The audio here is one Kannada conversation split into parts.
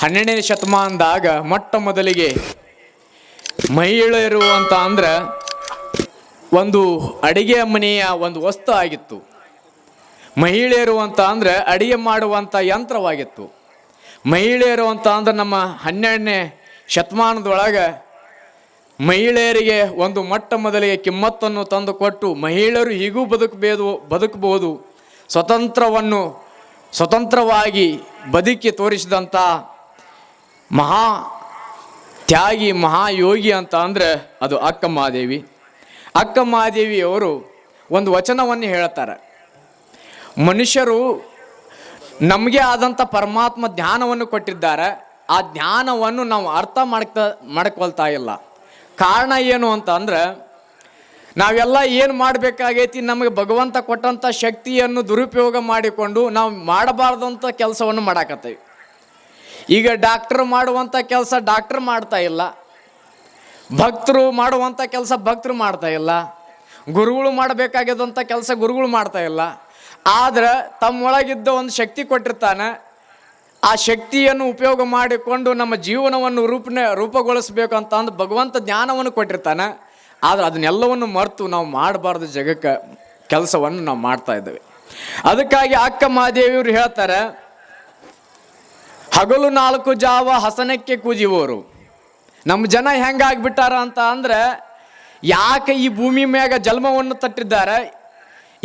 ಹನ್ನೆರಡನೇ ಶತಮಾನದಾಗ ಮೊಟ್ಟ ಮೊದಲಿಗೆ ಮಹಿಳೆಯರು ಅಂತ ಅಂದ್ರೆ ಒಂದು ಅಡಿಗೆ ಮನೆಯ ಒಂದು ವಸ್ತು ಆಗಿತ್ತು. ಮಹಿಳೆಯರು ಅಂತ ಅಂದ್ರೆ ಅಡಿಗೆ ಮಾಡುವಂಥ ಯಂತ್ರವಾಗಿತ್ತು. ಮಹಿಳೆಯರು ಅಂತ ಅಂದ್ರೆ ನಮ್ಮ ಹನ್ನೆರಡನೇ ಶತಮಾನದೊಳಗೆ ಮಹಿಳೆಯರಿಗೆ ಒಂದು ಮೊಟ್ಟ ಮೊದಲಿಗೆ ಕಿಮ್ಮತ್ತನ್ನು ತಂದು ಕೊಟ್ಟು ಮಹಿಳೆಯರು ಹೀಗೂ ಬದುಕಬೇದು ಬದುಕಬಹುದು, ಸ್ವತಂತ್ರವನ್ನು ಸ್ವತಂತ್ರವಾಗಿ ಬದುಕಿ ತೋರಿಸಿದಂಥ ಮಹಾ ತ್ಯಾಗಿ ಮಹಾಯೋಗಿ ಅಂತ ಅಂದರೆ ಅದು ಅಕ್ಕ ಮಹಾದೇವಿ ಅಕ್ಕ ಮಹಾದೇವಿಯವರು ಒಂದು ವಚನವನ್ನು ಹೇಳ್ತಾರೆ. ಮನುಷ್ಯರು ನಮಗೆ ಆದಂಥ ಪರಮಾತ್ಮ ಜ್ಞಾನವನ್ನು ಕೊಟ್ಟಿದ್ದಾರೆ. ಆ ಜ್ಞಾನವನ್ನು ನಾವು ಅರ್ಥ ಮಾಡ್ತಾ ಮಾಡ್ಕೊಳ್ತಾ ಇಲ್ಲ. ಕಾರಣ ಏನು ಅಂತ ಅಂದರೆ, ನಾವೆಲ್ಲ ಏನು ಮಾಡಬೇಕಾಗೈತಿ, ನಮಗೆ ಭಗವಂತ ಕೊಟ್ಟಂಥ ಶಕ್ತಿಯನ್ನು ದುರುಪಯೋಗ ಮಾಡಿಕೊಂಡು ನಾವು ಮಾಡಬಾರ್ದಂಥ ಕೆಲಸವನ್ನು ಮಾಡಾಕತ್ತೇವೆ. ಈಗ ಡಾಕ್ಟರ್ ಮಾಡುವಂಥ ಕೆಲಸ ಡಾಕ್ಟರ್ ಮಾಡ್ತಾ ಇಲ್ಲ. ಭಕ್ತರು ಮಾಡುವಂಥ ಕೆಲಸ ಭಕ್ತರು ಮಾಡ್ತಾ ಇಲ್ಲ. ಗುರುಗಳು ಮಾಡಬೇಕಾಗಿದ್ದಂಥ ಕೆಲಸ ಗುರುಗಳು ಮಾಡ್ತಾ ಇಲ್ಲ. ಆದ್ರೆ ತಮ್ಮೊಳಗಿದ್ದ ಒಂದು ಶಕ್ತಿ ಕೊಟ್ಟಿರ್ತಾನೆ. ಆ ಶಕ್ತಿಯನ್ನು ಉಪಯೋಗ ಮಾಡಿಕೊಂಡು ನಮ್ಮ ಜೀವನವನ್ನು ರೂಪನೆ ರೂಪುಗೊಳಿಸ್ಬೇಕು ಅಂತ ಅಂದು ಭಗವಂತ ಜ್ಞಾನವನ್ನು ಕೊಟ್ಟಿರ್ತಾನೆ. ಆದ್ರೆ ಅದನ್ನೆಲ್ಲವನ್ನು ಮರೆತು ನಾವು ಮಾಡಬಾರ್ದು ಜಗಕ್ಕೆ ಕೆಲಸವನ್ನು ನಾವು ಮಾಡ್ತಾ ಇದ್ದೇವೆ. ಅದಕ್ಕಾಗಿ ಅಕ್ಕ ಮಹಾದೇವಿಯವರು ಹೇಳ್ತಾರೆ ಹಗಲು ನಾಲ್ಕು ಜಾವ ಹಸನಕ್ಕೆ ಕೂಜಿವರು. ನಮ್ಮ ಜನ ಹೆಂಗಾಗ್ಬಿಟ್ಟಾರ ಅಂತ ಅಂದರೆ, ಯಾಕೆ ಈ ಭೂಮಿ ಮ್ಯಾಗ ಜನ್ಮವನ್ನು ತಟ್ಟಿದ್ದಾರೆ?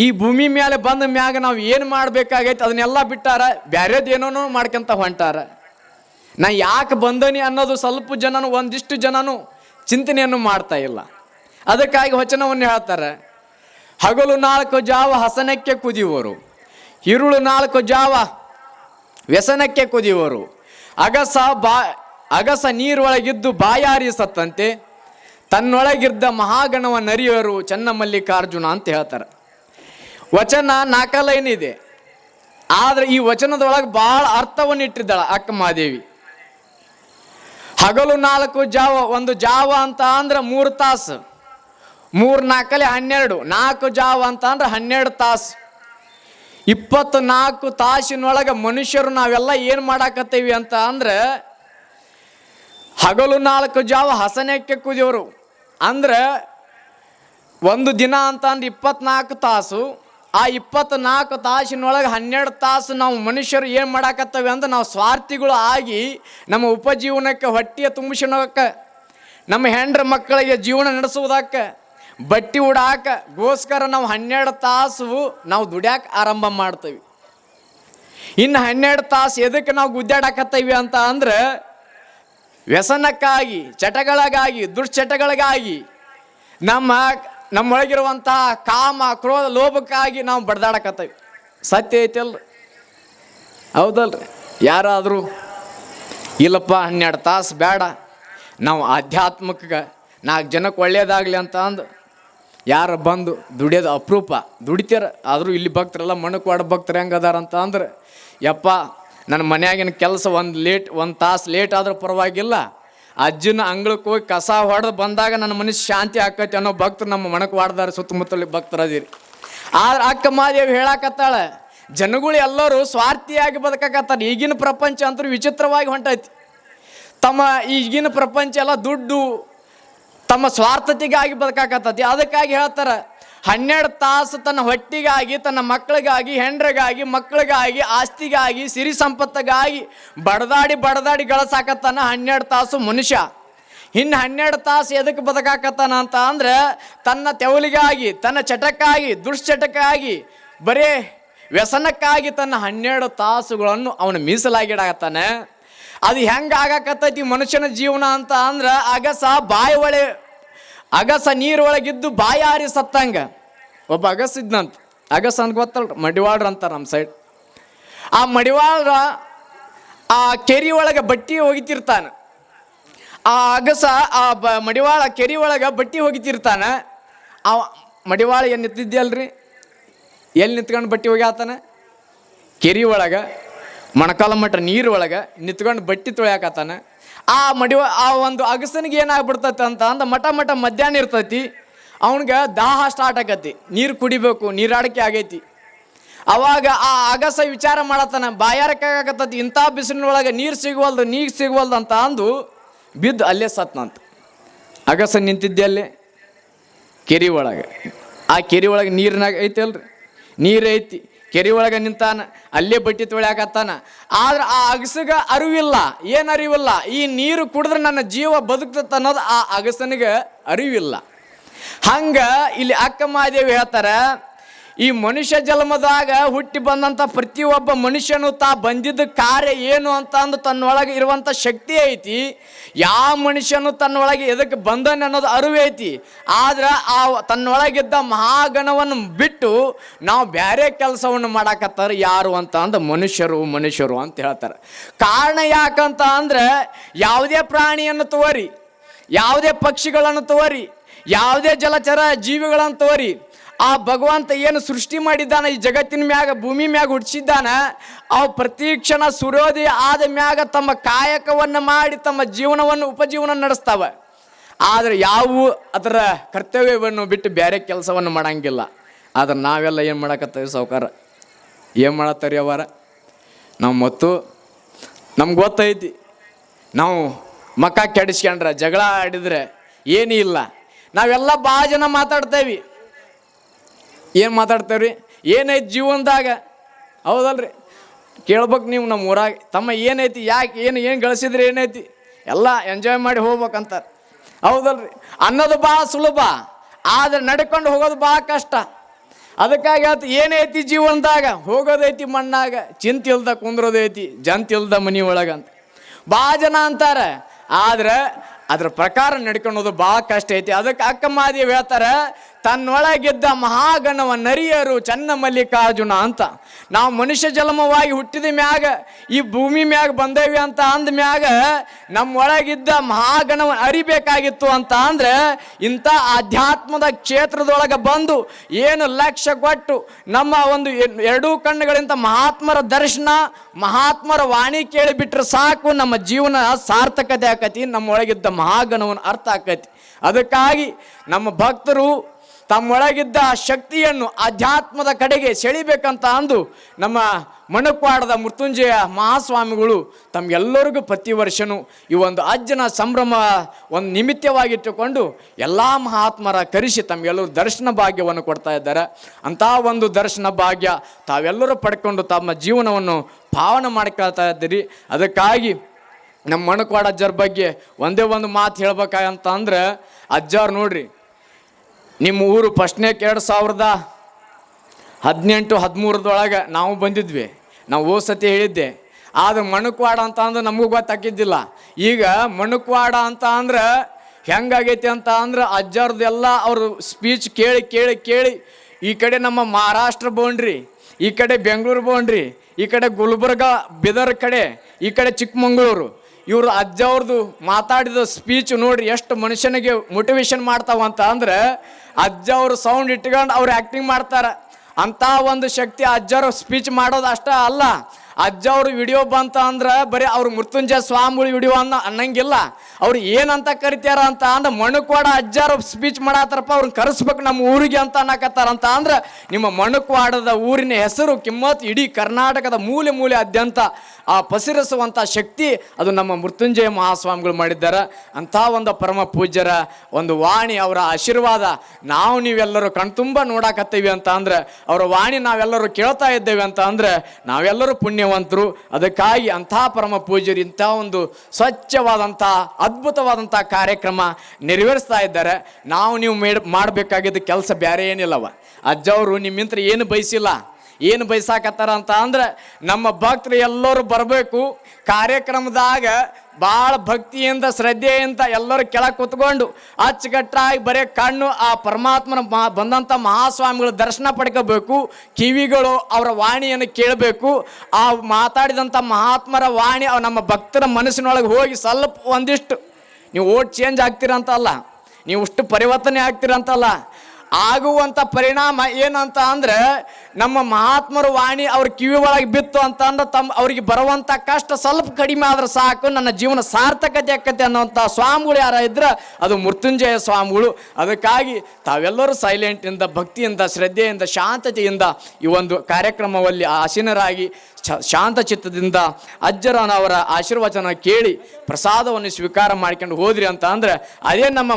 ಈ ಭೂಮಿ ಮೇಲೆ ಬಂದ ಮ್ಯಾಗ ನಾವು ಏನು ಮಾಡಬೇಕಾಗೈತೆ, ಅದನ್ನೆಲ್ಲ ಬಿಟ್ಟಾರ? ಬ್ಯಾರೇದೇನೋ ಮಾಡ್ಕೊಂತ ಹೊಂಟಾರ. ನಾ ಯಾಕೆ ಬಂದನಿ ಅನ್ನೋದು ಸ್ವಲ್ಪ ಜನನು, ಒಂದಿಷ್ಟು ಜನನು ಚಿಂತನೆಯನ್ನು ಮಾಡ್ತಾ ಇಲ್ಲ. ಅದಕ್ಕಾಗಿ ವಚನವನ್ನು ಹೇಳ್ತಾರೆ, ಹಗಲು ನಾಲ್ಕು ಜಾವ ಹಸನಕ್ಕೆ ಕುದಿಯುವರು ಇರುಳು ನಾಲ್ಕು ಜಾವ ವ್ಯಸನಕ್ಕೆ ಕುದಿಯುವರು. ಅಗಸ ಬಾ, ಅಗಸ ನೀರೊಳಗಿದ್ದು ಬಾಯಾರಿ ಸತ್ತಂತೆ, ತನ್ನೊಳಗಿದ್ದ ಮಹಾಗಣವ ನರಿಯವರು ಚನ್ನಮಲ್ಲಿಕಾರ್ಜುನ ಅಂತ ಹೇಳ್ತಾರೆ. ವಚನ ನಾಕಲೈನಿದೆ. ಲೈನ್ ಇದೆ ಆದ್ರೆ ಈ ವಚನದೊಳಗೆ ಬಹಳ ಅರ್ಥವನ್ನು ಇಟ್ಟಿದ್ದಾಳೆ ಅಕ್ಕ ಮಹಾದೇವಿ ಹಗಲು ನಾಲ್ಕು ಜಾವ, ಒಂದು ಜಾವ ಅಂತ ಅಂದ್ರೆ ಮೂರು ತಾಸು. ಮೂರು ನಾಲ್ಕಲೆ ಹನ್ನೆರಡು, ನಾಲ್ಕು ಜಾವ ಅಂತ ಅಂದ್ರೆ ಹನ್ನೆರಡು ತಾಸು. ಇಪ್ಪತ್ತು ನಾಲ್ಕು ತಾಸಿನೊಳಗೆ ಮನುಷ್ಯರು ನಾವೆಲ್ಲ ಏನು ಮಾಡಾಕತ್ತೀವಿ ಅಂತ ಅಂದ್ರೆ, ಹಗಲು ನಾಲ್ಕು ಜಾವ ಹಸನಕ್ಕೆ ಕುದಿಯೋರು ಅಂದ್ರೆ, ಒಂದು ದಿನ ಅಂತ ಅಂದ್ರೆ ಇಪ್ಪತ್ನಾಲ್ಕು ತಾಸು. ಆ ಇಪ್ಪತ್ನಾಲ್ಕು ತಾಸಿನೊಳಗೆ ಹನ್ನೆರಡು ತಾಸು ನಾವು ಮನುಷ್ಯರು ಏನು ಮಾಡಾಕತ್ತೇವೆ ಅಂದ್ರೆ ನಾವು ಸ್ವಾರ್ಥಿಗಳು ಆಗಿ ನಮ್ಮ ಉಪಜೀವನಕ್ಕೆ ಹೊಟ್ಟೆಯ ತುಂಬಿಸಿನೋಕ್ಕೆ ನಮ್ಮ ಹೆಂಡ್ರ ಮಕ್ಕಳಿಗೆ ಜೀವನ ನಡೆಸುವುದಕ್ಕೆ ಬಟ್ಟಿ ಉಡಾಕ ಗೋಸ್ಕರ ನಾವು ಹನ್ನೆರಡು ತಾಸು ನಾವು ದುಡ್ಯಾಕ ಆರಂಭ ಮಾಡ್ತೀವಿ. ಇನ್ನು ಹನ್ನೆರಡು ತಾಸು ಎದಕ್ಕೆ ನಾವು ಗುದ್ದಾಡಕತ್ತೀವಿ ಅಂತ ಅಂದ್ರೆ ವ್ಯಸನಕ್ಕಾಗಿ, ಚಟಗಳಿಗಾಗಿ, ದುಶ್ಚಟಗಳಿಗಾಗಿ ನಮ್ಮ, ನಮ್ಮೊಳಗಿರುವಂತಹ ಕಾಮ, ಕ್ರೋಧ, ಲೋಭಕ್ಕಾಗಿ ನಾವು ಬಡ್ದಾಡಕತ್ತೀವಿ. ಸತ್ಯ ಐತಲ್ರಿ? ಹೌದಲ್ರಿ? ಯಾರಾದರೂ, ಇಲ್ಲಪ್ಪ, ಹನ್ನೆರಡು ತಾಸು ಬೇಡ ನಾವು ಆಧ್ಯಾತ್ಮಕ್ಕೆ ನಾಲ್ಕು ಜನಕ್ಕೆ ಒಳ್ಳೇದಾಗಲಿ ಅಂತ ಅಂದು ಯಾರು ಬಂದು ದುಡಿಯೋದು ಅಪರೂಪ. ದುಡಿತಾರ, ಆದರೂ ಇಲ್ಲಿ ಭಕ್ತರೆಲ್ಲ ಮಣಕ್ವಾಡ ಭಕ್ತರು ಹೆಂಗೆ ಅದಾರ ಅಂತ ಅಂದ್ರೆ, ಯಪ್ಪ, ನನ್ನ ಮನೆಯಾಗಿನ ಕೆಲಸ ಒಂದು ಲೇಟ್, ಒಂದು ತಾಸು ಲೇಟ್ ಆದರೂ ಪರವಾಗಿಲ್ಲ. ಅಜ್ಜನ ಅಂಗಳಕ್ಕೆ ಹೋಗಿ ಕಸ ಹೊಡೆದು ಬಂದಾಗ ನನ್ನ ಮನಸ್ಸು ಶಾಂತಿ ಆಕೈತಿ ಅನ್ನೋ ಭಕ್ತರು ನಮ್ಮ ಮಣಕ್ವಾಡ್ದಾರ ಸುತ್ತಮುತ್ತಲ ಭಕ್ತರದಿರಿ. ಆದ್ರೆ ಅಕ್ಕ ಮಾದೇವಿ ಹೇಳಾಕತ್ತಾಳೆ, ಜನಗಳು ಎಲ್ಲರೂ ಸ್ವಾರ್ಥಿಯಾಗಿ ಬದುಕಕತ್ತಾರೆ. ಈಗಿನ ಪ್ರಪಂಚ ಅಂತೂ ವಿಚಿತ್ರವಾಗಿ ಹೊಂಟೈತಿ. ತಮ್ಮ ಈಗಿನ ಪ್ರಪಂಚ ಎಲ್ಲ ದುಡ್ಡು ತಮ್ಮ ಸ್ವಾರ್ಥತೆಗಾಗಿ ಬದುಕಾಕತ್ತತಿ. ಅದಕ್ಕಾಗಿ ಹೇಳ್ತಾರೆ, ಹನ್ನೆರಡು ತಾಸು ತನ್ನ ಹೊಟ್ಟಿಗಾಗಿ, ತನ್ನ ಮಕ್ಕಳಿಗಾಗಿ, ಹೆಂಡ್ರಿಗಾಗಿ, ಮಕ್ಕಳಿಗಾಗಿ, ಆಸ್ತಿಗಾಗಿ, ಸಿರಿ ಸಂಪತ್ತಿಗಾಗಿ ಬಡದಾಡಿ ಬಡದಾಡಿ ಗಳಸಾಕತ್ತಾನ ಹನ್ನೆರಡು ತಾಸು ಮನುಷ್ಯ. ಇನ್ನು ಹನ್ನೆರಡು ತಾಸು ಎದಕ್ಕೆ ಬದುಕಾಕತ್ತಾನ ಅಂತ ಅಂದ್ರೆ, ತನ್ನ ತೆವಲಿಗಾಗಿ ತನ್ನ ಚಟಕ್ಕಾಗಿ, ದುಶ್ಚಟಕ್ಕಾಗಿ, ಬರೇ ವ್ಯಸನಕ್ಕಾಗಿ ತನ್ನ ಹನ್ನೆರಡು ತಾಸುಗಳನ್ನು ಅವನು ಮೀಸಲಾಗಿಡಾಕತ್ತಾನೆ. ಅದು ಹೆಂಗೆ ಆಗಾಕತ್ತೈತಿ ಮನುಷ್ಯನ ಜೀವನ ಅಂತ ಅಂದ್ರೆ ಅಗಸ ಬಾಯಿ ಒಳೆ ಅಗಸ ನೀರೊಳಗಿದ್ದು ಬಾಯಿ ಆರಿ ಸತ್ತಂಗ. ಒಬ್ಬ ಅಗಸ ಇದ್ನಂತ. ಅಗಸ ಅಂತ ಗೊತ್ತಲ್ರಿ ಮಡಿವಾಳ್ರ ಅಂತಾರೆ ನಮ್ಮ ಸೈಡ್ ಆ ಮಡಿವಾಳ್ರ ಆ ಕೆರಿ ಒಳಗೆ ಬಟ್ಟಿ ಒಗಿತಿರ್ತಾನೆ. ಆ ಅಗಸ ಆ ಬ ಮಡಿವಾಳ ಕೆರಿ ಒಳಗೆ ಬಟ್ಟಿ ಒಗಿತಿರ್ತಾನೆ. ಆ ಮಡಿವಾಳ ಏನು ನಿಂತಿದ್ಯಲ್ರಿ? ಎಲ್ಲಿ ನಿಂತ್ಕೊಂಡು ಬಟ್ಟೆ ಒಗ್ಯಾತಾನೆ? ಕೆರಿ ಒಳಗೆ. ಮೊಣಕಾಲ ಮಠ ನೀರು ಒಳಗೆ ನಿಂತ್ಕೊಂಡು ಬಟ್ಟೆ ತೊಳ್ಯಾಕತ್ತಾನ. ಆ ಮಡಿವ ಆ ಒಂದು ಅಗಸನಿಗೆ ಏನಾಗ್ಬಿಡ್ತೈತೆ ಅಂತ ಅಂದ ಮಠ ಮಠ ಮಧ್ಯಾಹ್ನ ಇರ್ತೈತಿ. ಅವನಿಗೆ ದಾಹ ಸ್ಟಾರ್ಟ್ ಆಕತಿ ನೀರು ಕುಡಿಬೇಕು ನೀರಾಡಿಕೆ ಆಗೈತಿ. ಅವಾಗ ಆ ಅಗಸ ವಿಚಾರ ಮಾಡತ್ತಾನ ಬಾಯಾರಕ್ಕಾಗತ್ತತಿ ಇಂಥ ಬಿಸಿಲಿನೊಳಗೆ ನೀರು ಸಿಗುವಲ್ದು ನೀರು ಸಿಗುವಲ್ದು ಅಂತ ಅಂದು ಬಿದ್ದು ಅಲ್ಲೇ ಸತ್ನಂತ ಅಗಸ ನಿಂತಿದ್ದೆ ಅಲ್ಲೇ, ಕೆರೆ ಒಳಗೆ. ಆ ಕೆರೆ ಒಳಗೆ ನೀರಿನಾಗ ಐತಿ ಅಲ್ರಿ? ನೀರು ಐತಿ. ಕೆರೆ ಒಳಗೆ ನಿಂತಾನ, ಅಲ್ಲೇ ಬಟ್ಟಿ ತೊಳ್ಯಾಕತ್ತಾನ. ಆದ್ರೆ ಆ ಅಗಸಗ ಅರಿವಿಲ್ಲ, ಏನು ಅರಿವಿಲ್ಲ? ಈ ನೀರು ಕುಡಿದ್ರೆ ನನ್ನ ಜೀವ ಬದುಕ್ತತ್ತ ಅನ್ನೋದು ಆ ಅಗಸನಿಗೆ ಅರಿವಿಲ್ಲ. ಹಂಗ ಇಲ್ಲಿ ಅಕ್ಕ ದೇವಿ ಹೇಳ್ತಾರ ಈ ಮನುಷ್ಯ ಜನ್ಮದಾಗ ಹುಟ್ಟಿ ಬಂದಂಥ ಪ್ರತಿಯೊಬ್ಬ ಮನುಷ್ಯನು ತಾ ಬಂದಿದ್ದ ಕಾರ್ಯ ಏನು ಅಂತ ಅಂದು ತನ್ನೊಳಗೆ ಇರುವಂಥ ಶಕ್ತಿ ಐತಿ. ಯಾವ ಮನುಷ್ಯನು ತನ್ನೊಳಗೆ ಎದಕ್ಕೆ ಬಂದನೆ ಅನ್ನೋದು ಅರಿವು ಐತಿ. ಆದ್ರೆ ಆ ತನ್ನೊಳಗಿದ್ದ ಮಹಾಗಣವನ್ನು ಬಿಟ್ಟು ನಾವು ಬೇರೆ ಕೆಲಸವನ್ನು ಮಾಡಾಕತ್ತಾರ ಯಾರು ಅಂತ ಅಂದ ಮನುಷ್ಯರು ಮನುಷ್ಯರು ಅಂತ ಹೇಳ್ತಾರೆ. ಕಾರಣ ಯಾಕಂತ ಅಂದ್ರೆ ಯಾವುದೇ ಪ್ರಾಣಿಯನ್ನು ತೋರಿ, ಯಾವುದೇ ಪಕ್ಷಿಗಳನ್ನು ತೋರಿ, ಯಾವುದೇ ಜಲಚರ ಜೀವಿಗಳನ್ನು ತೋರಿ ಆ ಭಗವಂತ ಏನು ಸೃಷ್ಟಿ ಮಾಡಿದ್ದಾನೆ, ಈ ಜಗತ್ತಿನ ಮ್ಯಾಗ, ಭೂಮಿ ಮ್ಯಾಗ ಹುಡ್ಸಿದ್ದಾನ, ಅವು ಪ್ರತಿ ಕ್ಷಣ ಸೂರ್ಯೋದಯ ಆದ ಮ್ಯಾಗ ತಮ್ಮ ಕಾಯಕವನ್ನು ಮಾಡಿ ತಮ್ಮ ಜೀವನವನ್ನು, ಉಪಜೀವನ ನಡೆಸ್ತಾವೆ. ಆದರೆ ಯಾವ ಅದರ ಕರ್ತವ್ಯವನ್ನು ಬಿಟ್ಟು ಬೇರೆ ಕೆಲಸವನ್ನು ಮಾಡಂಗಿಲ್ಲ. ಆದ್ರೆ ನಾವೆಲ್ಲ ಏನು ಮಾಡಕತ್ತೇವೆ ಸಾವುಕಾರ? ಏನು ಮಾಡತ್ತರಿ ಅವರ ನಾವು ಮತ್ತು, ನಮ್ಗೆ ಗೊತ್ತೈತಿ. ನಾವು ಮಕ್ಕ ಕೆಡಿಸ್ಕೊಂಡ್ರೆ, ಜಗಳ ಆಡಿದ್ರೆ ಏನೂ ಇಲ್ಲ ನಾವೆಲ್ಲ ಭಾಳ ಜನ ಮಾತಾಡ್ತೇವೆ. ಏನು ಮಾತಾಡ್ತೇವ್ರಿ? ಏನೈತಿ ಜೀವನದಾಗ? ಹೌದಲ್ರಿ. ಕೇಳ್ಬೇಕು ನೀವು ನಮ್ಮ ಊರಾಗ. ತಮ್ಮ ಏನೈತಿ, ಯಾಕೆ, ಏನು ಏನು ಗಳಿಸಿದ್ರೆ, ಏನೈತಿ? ಎಲ್ಲ ಎಂಜಾಯ್ ಮಾಡಿ ಹೋಗ್ಬೇಕಂತ ಹೌದಲ್ರಿ. ಅನ್ನೋದು ಭಾಳ ಸುಲಭ. ಆದರೆ ನಡ್ಕೊಂಡು ಹೋಗೋದು ಭಾಳ ಕಷ್ಟ. ಅದಕ್ಕಾಗಿ ಆತ ಏನೈತಿ ಜೀವನದಾಗ? ಹೋಗೋದೈತಿ ಮಣ್ಣಾಗ. ಚಿಂತಿಲ್ದ ಕುಂದ್ರೋದೈತಿ, ಜಂತಿಲ್ದ ಮನಿ ಒಳಗಂತ. ಭಾಳ ಜನ ಅಂತಾರೆ. ಆದರೆ ಅದ್ರ ಪ್ರಕಾರ ನಡ್ಕೊಳ್ಳೋದು ಭಾಳ ಕಷ್ಟ ಐತಿ. ಅದಕ್ಕೆ ಅಕ್ಕ ಮಾದೇವಿ ಹೇಳ್ತಾರೆ ತನ್ನೊಳಗಿದ್ದ ಮಹಾಗಣವ ನರಿಯರು ಚನ್ನ ಮಲ್ಲಿಕಾರ್ಜುನ ಅಂತ. ನಾವು ಮನುಷ್ಯ ಜನ್ಮವಾಗಿ ಹುಟ್ಟಿದ ಮ್ಯಾಗ, ಈ ಭೂಮಿ ಮ್ಯಾಗ ಬಂದೇವಿ ಅಂತ ಅಂದ ಮ್ಯಾಗ ನಮ್ಮೊಳಗಿದ್ದ ಮಹಾಗಣವ ಅರಿಬೇಕಾಗಿತ್ತು ಅಂತ ಅಂದ್ರೆ ಇಂಥ ಆಧ್ಯಾತ್ಮದ ಕ್ಷೇತ್ರದೊಳಗೆ ಬಂದು ಏನು ಲಕ್ಷ್ಯ ಕೊಟ್ಟು ನಮ್ಮ ಒಂದು ಎರಡೂ ಕಣ್ಣುಗಳಿಂದ ಮಹಾತ್ಮರ ದರ್ಶನ, ಮಹಾತ್ಮರ ವಾಣಿ ಕೇಳಿಬಿಟ್ರೆ ಸಾಕು, ನಮ್ಮ ಜೀವನ ಸಾರ್ಥಕತೆ ಆಕತಿ, ನಮ್ಮೊಳಗಿದ್ದ ಮಹಾಗಣವನ್ನು ಅರ್ಥ ಆಕತಿ. ಅದಕ್ಕಾಗಿ ನಮ್ಮ ಭಕ್ತರು ತಮ್ಮೊಳಗಿದ್ದ ಶಕ್ತಿಯನ್ನು ಅಧ್ಯಾತ್ಮದ ಕಡೆಗೆ ಸೆಳಿಬೇಕಂತ ಅಂದು ನಮ್ಮ ಮಣಕ್ವಾಡದ ಮೃತ್ಯುಂಜಯ ಮಹಾಸ್ವಾಮಿಗಳು ತಮ್ಗೆಲ್ಲರಿಗೂ ಪ್ರತಿ ವರ್ಷನೂ ಈ ಒಂದು ಅಜ್ಜನ ಸಂಭ್ರಮ ಒಂದು ನಿಮಿತ್ತವಾಗಿಟ್ಟುಕೊಂಡು ಎಲ್ಲ ಮಹಾತ್ಮರ ಕರೆಸಿ ತಮಗೆಲ್ಲರೂ ದರ್ಶನ ಭಾಗ್ಯವನ್ನು ಕೊಡ್ತಾ ಇದ್ದಾರೆ. ಅಂಥ ಒಂದು ದರ್ಶನ ಭಾಗ್ಯ ತಾವೆಲ್ಲರೂ ಪಡ್ಕೊಂಡು ತಮ್ಮ ಜೀವನವನ್ನು ಪಾವನ ಮಾಡ್ಕೊಳ್ತಾ ಇದ್ದೀರಿ. ಅದಕ್ಕಾಗಿ ನಮ್ಮ ಮಣಕ್ವಾಡ ಅಜ್ಜರ ಬಗ್ಗೆ ಒಂದೇ ಒಂದು ಮಾತು ಹೇಳ್ಬೇಕಂತ ಅಂದ್ರೆ ಅಜ್ಜಾರು ನೋಡ್ರಿ ನಿಮ್ಮ ಊರು ಫಸ್ಟ್ನೇಕ್ ಎರಡು ಸಾವಿರದ ಹದಿನೆಂಟು ಹದಿಮೂರದೊಳಗೆ ನಾವು ಬಂದಿದ್ವಿ. ನಾವು ಓ ಸತಿ ಹೇಳಿದ್ದೆ. ಆದ್ರೆ ಮಣಕ್ವಾಡ ಅಂತ ಅಂದ್ರೆ ನಮಗೂ ಗೊತ್ತಾಕಿದ್ದಿಲ್ಲ ಈಗ ಮಣಕ್ವಾಡ ಅಂತ ಅಂದ್ರೆ ಹೆಂಗಾಗೈತಿ ಅಂತ ಅಂದ್ರೆ ಅಜ್ಜಾರ್ದೆಲ್ಲ ಅವರು ಸ್ಪೀಚ್ ಕೇಳಿ ಕೇಳಿ ಕೇಳಿ, ಈ ಕಡೆ ನಮ್ಮ ಮಹಾರಾಷ್ಟ್ರ ಬೌಂಡ್ರಿ, ಈ ಕಡೆ ಬೆಂಗಳೂರು ಬೌಂಡ್ರಿ, ಈ ಕಡೆ ಗುಲ್ಬರ್ಗ, ಬಿದರ್ ಕಡೆ, ಈ ಕಡೆ ಚಿಕ್ಕಮಂಗ್ಳೂರು, ಇವರು ಅಜ್ಜ ಅವ್ರದ್ದು ಮಾತಾಡಿದ ಸ್ಪೀಚ್ ನೋಡಿ ಎಷ್ಟು ಮನುಷ್ಯನಿಗೆ ಮೋಟಿವೇಶನ್ ಮಾಡ್ತಾವ ಅಂತ ಅಂದ್ರೆ ಅಜ್ಜ ಅವರು ಸೌಂಡ್ ಇಟ್ಕೊಂಡು ಅವ್ರು ಆ್ಯಕ್ಟಿಂಗ್ ಮಾಡ್ತಾರೆ. ಅಂತ ಒಂದು ಶಕ್ತಿ ಅಜ್ಜರು ಸ್ಪೀಚ್ ಮಾಡೋದು ಅಷ್ಟೇ ಅಲ್ಲ. ಅಜ್ಜ ಅವ್ರ ವಿಡಿಯೋ ಬಂತ ಅಂದ್ರೆ ಬರೀ ಅವ್ರ ಮೃತ್ಯುಂಜಯ ಸ್ವಾಮಿಗಳು ವಿಡಿಯೋ ಅನ್ನ ಅನ್ನಂಗಿಲ್ಲ. ಅವ್ರು ಏನಂತ ಕರಿತಾರ ಅಂತ ಅಂದ್ರೆ ಮಣುಕ್ವಾಡ ಅಜ್ಜಾರು ಸ್ಪೀಚ್ ಮಾಡತ್ತಾರಪ್ಪ ಅವ್ರನ್ನ ಕರೆಸ್ಬೇಕು ನಮ್ಮ ಊರಿಗೆ ಅಂತ ಅನ್ನಕತ್ತಾರ ಅಂತ ಅಂದ್ರೆ ನಿಮ್ಮ ಮಣಕ್ವಾಡದ ಊರಿನ ಹೆಸರು ಕಿಮ್ಮತ್ ಇಡೀ ಕರ್ನಾಟಕದ ಮೂಲೆ ಮೂಲೆ ಆದ್ಯಂತ ಆ ಪಸಿರಿಸುವಂಥ ಶಕ್ತಿ ಅದು ನಮ್ಮ ಮೃತ್ಯುಂಜಯ ಮಹಾಸ್ವಾಮಿಗಳು ಮಾಡಿದ್ದಾರೆ. ಅಂಥ ಒಂದು ಪರಮ ಪೂಜ್ಯರ ಒಂದು ವಾಣಿ, ಅವರ ಆಶೀರ್ವಾದ ನಾವು ನೀವೆಲ್ಲರೂ ಕಣ್ತುಂಬ ನೋಡಾಕತ್ತೀವಿ ಅಂತ ಅಂದ್ರೆ, ಅವರ ವಾಣಿ ನಾವೆಲ್ಲರೂ ಕೇಳ್ತಾ ಇದ್ದೇವೆ ಅಂತ ಅಂದ್ರೆ, ನಾವೆಲ್ಲರೂ ಪುಣ್ಯವಂತರು, ಅದಕ್ಕಾಗಿ ಅಂಥ ಪರಮ ಪೂಜ್ಯರು ಇಂಥ ಒಂದು ಸ್ವಚ್ಛವಾದಂಥ, ಅದ್ಭುತವಾದಂಥ ಕಾರ್ಯಕ್ರಮ ನೆರವೇರಿಸ್ತಾ ಇದ್ದಾರೆ. ನಾವು ನೀವು ಮೇಡ್, ಮಾಡಬೇಕಾಗಿದ್ದ ಕೆಲಸ ಬೇರೆ ಏನಿಲ್ಲವ. ಅಜ್ಜವರು ನಿಮ್ಮಿಂತ್ರ ಏನು ಬಯಸಿಲ್ಲ. ಏನು ಬಯಸಾಕತ್ತಾರ ಅಂತ ಅಂದ್ರೆ ನಮ್ಮ ಭಕ್ತರು ಎಲ್ಲರೂ ಬರಬೇಕು. ಕಾರ್ಯಕ್ರಮದಾಗ ಭಾಳ ಭಕ್ತಿಯಿಂದ, ಶ್ರದ್ಧೆಯಿಂದ ಎಲ್ಲರೂ ಕೆಳಗೆ ಕುತ್ಕೊಂಡು ಅಚ್ಚುಕಟ್ಟಾಗಿ ಬರೀ ಕಣ್ಣು ಆ ಪರಮಾತ್ಮನ ಮಹಾ ಬಂದಂಥ ಮಹಾಸ್ವಾಮಿಗಳ ದರ್ಶನ ಪಡ್ಕೋಬೇಕು. ಕಿವಿಗಳು ಅವರ ವಾಣಿಯನ್ನು ಕೇಳಬೇಕು. ಆ ಮಾತಾಡಿದಂಥ ಮಹಾತ್ಮರ ವಾಣಿ ಅವ್ರು ನಮ್ಮ ಭಕ್ತರ ಮನಸ್ಸಿನೊಳಗೆ ಹೋಗಿ ಸ್ವಲ್ಪ ಒಂದಿಷ್ಟು, ನೀವು ಓಟ್ ಚೇಂಜ್ ಆಗ್ತೀರಂತಲ್ಲ, ನೀವು ಅಷ್ಟು ಪರಿವರ್ತನೆ ಆಗ್ತೀರಂತಲ್ಲ ಆಗುವಂಥ ಪರಿಣಾಮ ಏನಂತ ಅಂದ್ರೆ ನಮ್ಮ ಮಹಾತ್ಮರ ವಾಣಿ ಅವ್ರ ಕಿವಿ ಒಳಗೆ ಬಿತ್ತು ಅಂತ ಅಂದ್ರೆ ತಮ್ಮ ಅವ್ರಿಗೆ ಬರುವಂಥ ಕಷ್ಟ ಸ್ವಲ್ಪ ಕಡಿಮೆ ಆದ್ರೆ ಸಾಕು. ನನ್ನ ಜೀವನ ಸಾರ್ಥಕತೆ ಆಕತೆ ಅನ್ನೋಂಥ ಸ್ವಾಮಿಗಳು ಯಾರ ಇದ್ರೆ ಅದು ಮೃತ್ಯುಂಜಯ ಸ್ವಾಮಿಗಳು. ಅದಕ್ಕಾಗಿ ತಾವೆಲ್ಲರೂ ಸೈಲೆಂಟಿಂದ ಭಕ್ತಿಯಿಂದ, ಶ್ರದ್ಧೆಯಿಂದ, ಶಾಂತತೆಯಿಂದ ಈ ಒಂದು ಕಾರ್ಯಕ್ರಮದಲ್ಲಿ ಆಸೀನರಾಗಿ ಶಾಂತ ಚಿತ್ತದಿಂದ ಅಜ್ಜರನವರ ಆಶೀರ್ವಚನ ಕೇಳಿ ಪ್ರಸಾದವನ್ನು ಸ್ವೀಕಾರ ಮಾಡ್ಕೊಂಡು ಹೋದ್ರಿ ಅಂತ ಅಂದ್ರೆ ಅದೇ ನಮ್ಮ